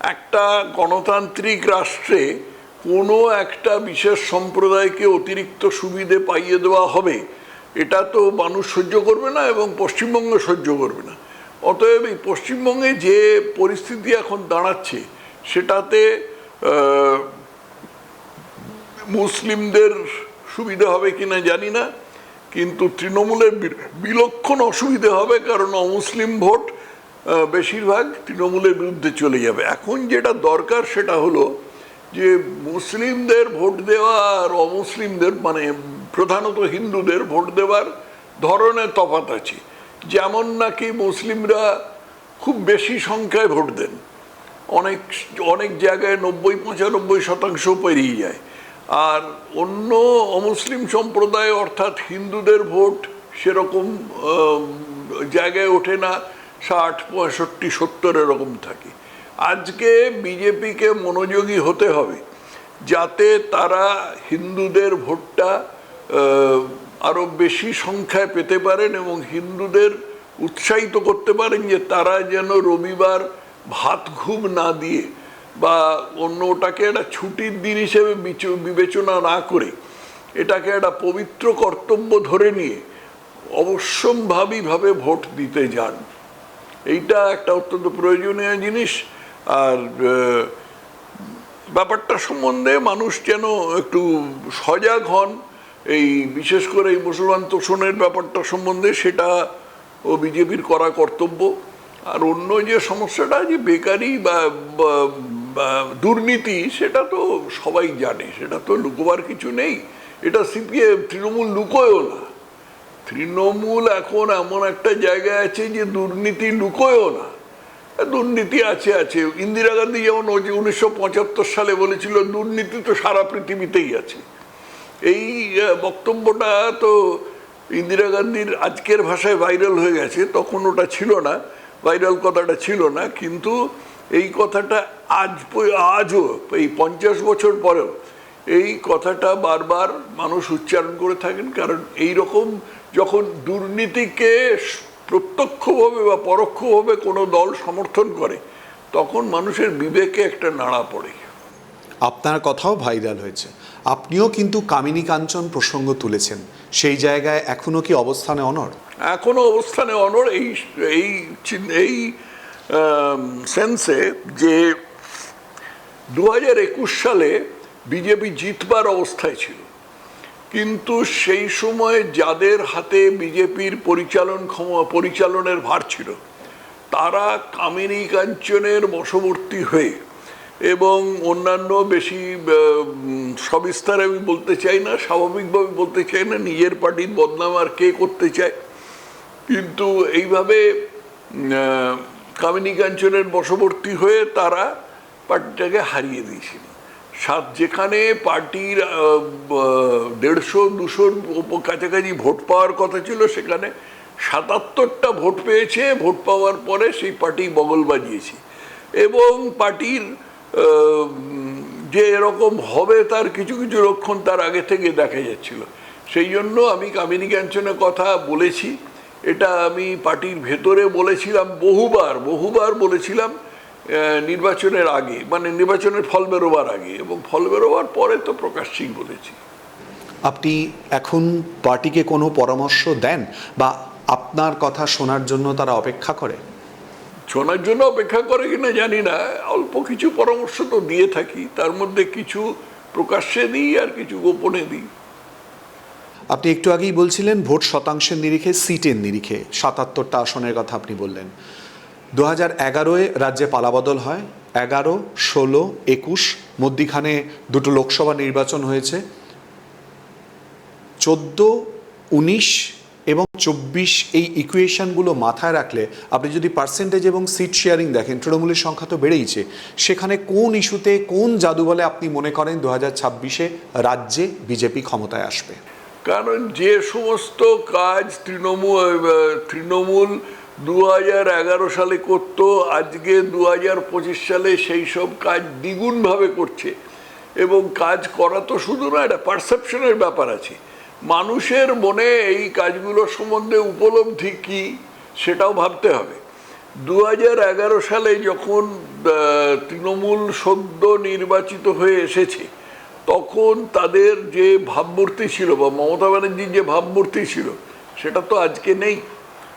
একটা গণতান্ত্রিক রাষ্ট্রে কোনো একটা বিশেষ সম্প্রদায়কে অতিরিক্ত সুবিধে পাইয়ে দেওয়া হবে, এটা তো মানুষ সহ্য করবে না এবং পশ্চিমবঙ্গ সহ্য করবে না। অতএব এই পশ্চিমবঙ্গে যে পরিস্থিতি এখন দাঁড়াচ্ছে, সেটাতে মুসলিমদের সুবিধা হবে কিনা জানি না, কিন্তু তৃণমূলের বিলক্ষণ অসুবিধে হবে কারণ অমুসলিম ভোট বেশিরভাগ তৃণমূলের বিরুদ্ধে চলে যাবে। এখন যেটা দরকার সেটা হলো যে মুসলিমদের ভোট দেওয়া আর অমুসলিমদের মানে প্রধানত হিন্দুদের ভোট দেওয়ার ধরনের তফাৎ আছে। যেমন নাকি মুসলিমরা খুব বেশি সংখ্যায় ভোট দেন। অনেক অনেক জায়গায় নব্বই, পঁচানব্বই শতাংশ পেরিয়ে যায়। আর অন্য অমুসলিম সম্প্রদায় অর্থাৎ হিন্দুদের ভোট সেরকম জায়গায় ওঠে না। ষাট পঁয়ষট্টি সত্তর এরকম থাকে। আজকে বিজেপিকে মনোযোগী হতে হবে যাতে তারা হিন্দুদের ভোটটা আহ, আরও বেশি সংখ্যায় পেতে পারেন এবং হিন্দুদের উৎসাহিত করতে পারেন যে তারা যেন রবিবার ভাত ঘুম না দিয়ে বা অন্যটাকে একটা ছুটির দিন হিসেবে বিবেচনা না করে এটাকে একটা পবিত্র কর্তব্য ধরে নিয়ে অবশ্যম্ভাবীভাবে ভোট দিতে যান। এইটা একটা অত্যন্ত প্রয়োজনীয় জিনিস। আর ব্যাপারটা সম্বন্ধে মানুষ যেন একটু সজাগ হন, এই বিশেষ করে এই মুসলমান তোষণের ব্যাপারটা সম্বন্ধে সেটা ও বিজেপির করা কর্তব্য। আর অন্য যে সমস্যাটা যে বেকারি বা দুর্নীতি, সেটা তো সবাই জানে, সেটা তো লুকোবার কিছু নেই। এটা সিপিএম, তৃণমূল লুকোয়ও না। তৃণমূল এখন এমন একটা জায়গায় আছে যে দুর্নীতি লুকোয়ও না। দুর্নীতি আছে আছে। ইন্দিরা গান্ধী যেমন উনিশশো পঁচাত্তর সালে বলেছিল, দুর্নীতি তো সারা পৃথিবীতেই আছে। এই বক্তব্যটা তো ইন্দিরা গান্ধীর আজকের ভাষায় ভাইরাল হয়ে গেছে, তখন ওটা ছিল না, ভাইরাল কথাটা ছিল না, কিন্তু এই কথাটা আজ আজও, এই পঞ্চাশ বছর পরেও এই কথাটা বারবার মানুষ উচ্চারণ করে থাকেন, কারণ এই রকম যখন দুর্নীতিকে প্রত্যক্ষভাবে বা পরোক্ষভাবে কোনো দল সমর্থন করে তখন মানুষের বিবেকে একটা নাড়া পড়ে। আপনার কথাও ভাইরাল হয়েছে। আপনিও কিন্তু কামিনী কাঞ্চন প্রসঙ্গ তুলেছেন। সেই জায়গায় এখনও কি অবস্থানে অনড়? এখনও অবস্থানে অনর এই এই এই সেন্সে যে দু হাজার একুশ সালে বিজেপি জিতবার অবস্থায় ছিল কিন্তু সেই সময় যাদের হাতে বিজেপির পরিচালন পরিচালনের ভার ছিল, তারা কামিনী কাঞ্চনের বশবর্তী হয়ে এবং অন্যান্য বেশি সবিস্তারে আমি বলতে চাই না, স্বাভাবিকভাবে বলতে চাই না, নিজের পার্টির বদনাম আর কে করতে চায়। কিন্তু এইভাবে কামিনী কাঞ্চনের বশবর্তী হয়ে তারা পার্টিটাকে হারিয়ে দিয়েছিল। সাত যেখানে পার্টির দেড়শো, দুশোর কাছাকাছি ভোট পাওয়ার কথা ছিল, সেখানে সাতাত্তরটা ভোট পেয়েছে। ভোট পাওয়ার পরে সেই পার্টি বগল বাজিয়েছে। এবং পার্টির যে এরকম হবে তার কিছু কিছু লক্ষণ তার আগে থেকে দেখা যাচ্ছিল। সেই জন্য আমি কামিনী ক্যাঞ্চনের কথা বলেছি। এটা আমি পার্টির ভেতরে বলেছিলাম বহুবার বহুবার বলেছিলাম। নির্বাচনের আগে মানে নির্বাচনের ফল বেরোবার আগে এবং ফল বেরোবার পরে তো প্রকাশ্যেই বলেছি। আপনি এখন পার্টিকে কোনো পরামর্শ দেন বা আপনার কথা শোনার জন্য তারা অপেক্ষা করে? শোনার জন্য অপেক্ষা করে কিনা জানি না। অল্প কিছু পরামর্শ তো দিয়ে থাকি তার মধ্যে কিছু প্রকাশ্যে দিই আর কিছু গোপনে দিই। আপনি একটু আগেই বলছিলেন ভোট শতাংশের নিরিখে সিটের নিরিখে সাতাত্তরটা আসনের কথা আপনি বললেন। দু হাজার এগারোয় রাজ্যে পালাবদল হয়, এগারো, ষোলো, একুশ, মধ্যিখানে দুটো লোকসভা নির্বাচন হয়েছে, চোদ্দ, উনিশ এবং চব্বিশ এই ইকুয়েশনগুলো মাথায় রাখলে আপনি যদি পার্সেন্টেজ এবং সিট শেয়ারিং দেখেন, তৃণমূলের সংখ্যা তো বেড়েইছে, সেখানে কোন ইস্যুতে কোন জাদু বলে আপনি মনে করেন দু হাজার ছাব্বিশে রাজ্যে বিজেপি ক্ষমতায় আসবে? কারণ যে সমস্ত কাজ তৃণমূল তৃণমূল দু হাজার এগারো সালে করতো, আজকে দু হাজার পঁচিশ সালে সেই সব কাজ দ্বিগুণভাবে করছে। এবং কাজ করা তো শুধু না, এটা পারসেপশনের ব্যাপার আছে। মানুষের মনে এই কাজগুলো সম্বন্ধে উপলব্ধি কি, সেটাও ভাবতে হবে। দু সালে যখন তৃণমূল সদ্য নির্বাচিত হয়ে এসেছে, তখন তাদের যে ভাবমূর্তি ছিল বা মমতা ব্যানার্জির যে ভাবমূর্তি ছিল, সেটা তো আজকে নেই।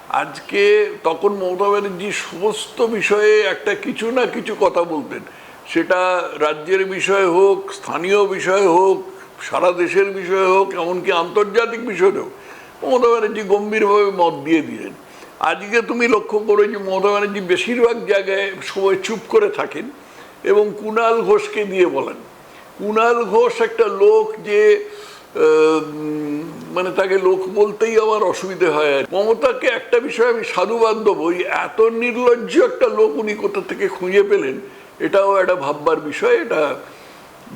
আজকে তখন মমতা ব্যানার্জি সমস্ত বিষয়ে একটা কিছু না কিছু কথা বলতেন। সেটা রাজ্যের বিষয় হোক, স্থানীয় বিষয় হোক, সারা দেশের বিষয় হোক, এমনকি আন্তর্জাতিক বিষয় হোক, মমতা ব্যানার্জি গম্ভীরভাবে মত দিয়ে দিলেন। আজকে তুমি লক্ষ্য করো যে মমতা ব্যানার্জি বেশিরভাগ জায়গায় সময় চুপ করে থাকেন এবং কুণাল ঘোষকে দিয়ে বলেন। কুণাল ঘোষ একটা লোক যে মানে তাকে লোক বলতেই আমার অসুবিধে হয় আর মমতাকে একটা বিষয় আমি সাধুবাদ দেবো এত নির্লজ্জ একটা লোক উনি কোথা থেকে খুঁজে পেলেন, এটাও একটা ভাববার বিষয়, এটা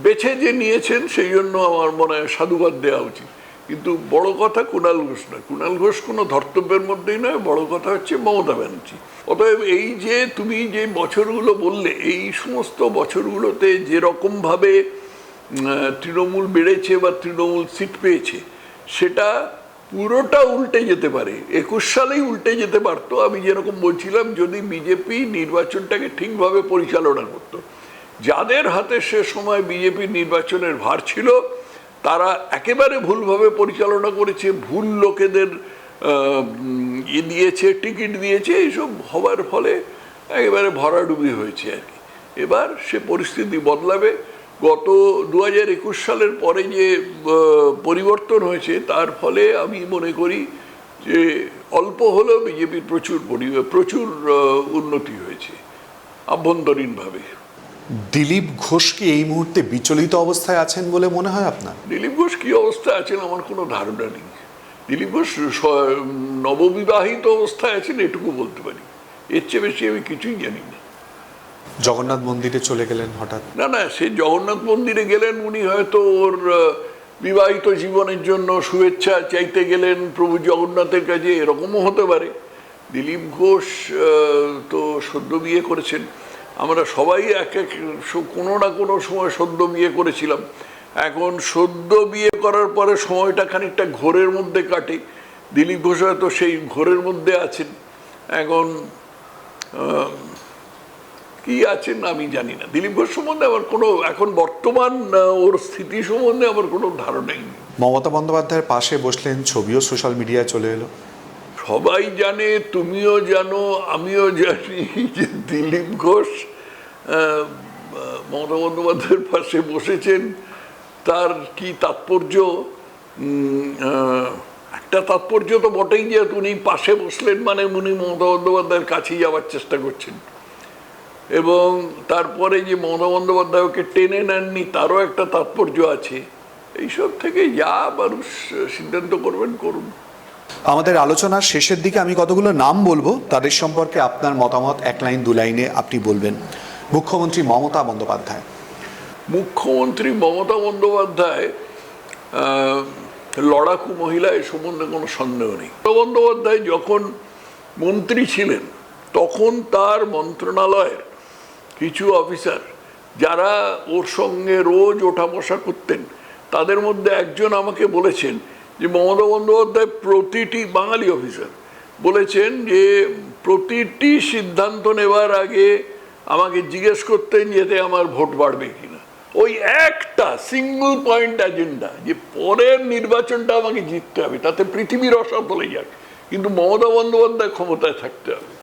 বেছে যে নিয়েছেন, সেই জন্য আমার মনে হয় সাধুবাদ দেওয়া উচিত। কিন্তু বড় কথা কুণাল ঘোষ নয়। কুণাল ঘোষ কোনো ধর্তব্যের মধ্যেই নয়, বড় কথা হচ্ছে মমতা ব্যানার্জি। অতএব এই যে তুমি যে বছরগুলো বললে, এই সমস্ত বছরগুলোতে যেরকমভাবে তৃণমূল বেড়েছে বা তৃণমূল সিট পেয়েছে সেটা পুরোটা উল্টে যেতে পারে। একুশ সালেই উল্টে যেতে পারতো। আমি যেরকম বলছিলাম, যদি বিজেপি নির্বাচনটাকে ঠিকভাবে পরিচালনা করতো। যাদের হাতে সে সময় বিজেপির নির্বাচনের ভার ছিল, তারা একেবারে ভুলভাবে পরিচালনা করেছে, ভুল লোকেদের ই দিয়েছে, টিকিট দিয়েছে এইসব হবার ফলে একেবারে ভরাডুবি হয়েছে আর কি। এবার সে পরিস্থিতি বদলাবে। গত দু হাজার একুশ সালের পরে যে পরিবর্তন হয়েছে তার ফলে আমি মনে করি যে অল্প হলেও বিজেপির প্রচুর পরি- প্রচুর উন্নতি হয়েছে আভ্যন্তরীণভাবে। দিলীপ ঘোষ কি এই মুহূর্তে বিচলিত অবস্থায় আছেন বলে মনে হয় আপনার? দিলীপ ঘোষ কি অবস্থায় আছেন আমার কোনো ধারণা নেই। দিলীপ ঘোষ নববিবাহিত অবস্থায় আছেন এটুকু বলতে পারি। এর চেয়ে বেশি আমি কিছুই জানি না। জগন্নাথ মন্দিরে চলে গেলেন হঠাৎ? না না সে জগন্নাথ মন্দিরে গেলেন, উনি হয়তো ওর বিবাহিত জীবনের জন্য শুভেচ্ছা চাইতে গেলেন প্রভু জগন্নাথের কাছে, এরকমও হতে পারে। দিলীপ ঘোষ তো সদ্য বিয়ে করেছেন। আমরা সবাই এক এক কোনো না কোনো সময় সদ্য বিয়ে করেছিলাম। এখন সদ্য বিয়ে করার পরে সময়টা খানিকটা ঘোরের মধ্যে কাটে। দিলীপ ঘোষ হয়তো সেই ঘোরের মধ্যে আছেন। এখন কি আছেন আমি জানি না। দিলীপ ঘোষ সম্বন্ধে আমার কোনো এখন বর্তমান ওর স্থিতি সম্বন্ধে আমার কোনো ধারণাই নেই। মমতা বন্দ্যোপাধ্যায়ের পাশে বসলেন ছবিও সোশ্যাল মিডিয়ায় চলে এলো। সবাই জানে তুমিও জানো আমিও জানি যে দিলীপ ঘোষ মমতা বন্দ্যোপাধ্যায়ের পাশে বসেছেন। তার কি তাৎপর্য? একটা তাৎপর্য তো বটেই যে উনি পাশে বসলেন মানে উনি মমতা বন্দ্যোপাধ্যায়ের কাছেই যাওয়ার চেষ্টা করছেন। এবং তারপরে যে মমতা বন্দ্যোপাধ্যায় ওকে টেনে নেননি তারও একটা তাৎপর্য আছে। এইসব থেকে যা মানুষ সিদ্ধান্ত করবেন করুন। আমাদের আলোচনার শেষের দিকে আমি কতগুলো নাম বলব তাদের সম্পর্কে আপনার মতামত এক লাইন দু লাইনে আপনি বলবেন। মুখ্যমন্ত্রী মমতা বন্দ্যোপাধ্যায়। মুখ্যমন্ত্রী মমতা বন্দ্যোপাধ্যায় লড়াকু মহিলা এ সম্বন্ধে কোনো সন্দেহ নেই। মমতা বন্দ্যোপাধ্যায় যখন মন্ত্রী ছিলেন তখন তার মন্ত্রণালয়ের কিছু অফিসার যারা ওর সঙ্গে রোজ ওঠা বসা করতেন, তাদের মধ্যে একজন আমাকে বলেছেন যে, মমতা বন্দ্যোপাধ্যায় প্রতিটি বাঙালি অফিসার বলেছেন যে, প্রতিটি সিদ্ধান্ত নেবার আগে আমাকে জিজ্ঞেস করতেন যেতে আমার ভোট বাড়বে কিনা। ওই একটা সিঙ্গল পয়েন্ট এজেন্ডা যে, পরের নির্বাচনটা আমাকে জিততে হবে, তাতে পৃথিবীর অসাধ বলে যাক। কিন্তু মমতা বন্দ্যোপাধ্যায় ক্ষমতায় থাকতে হবে।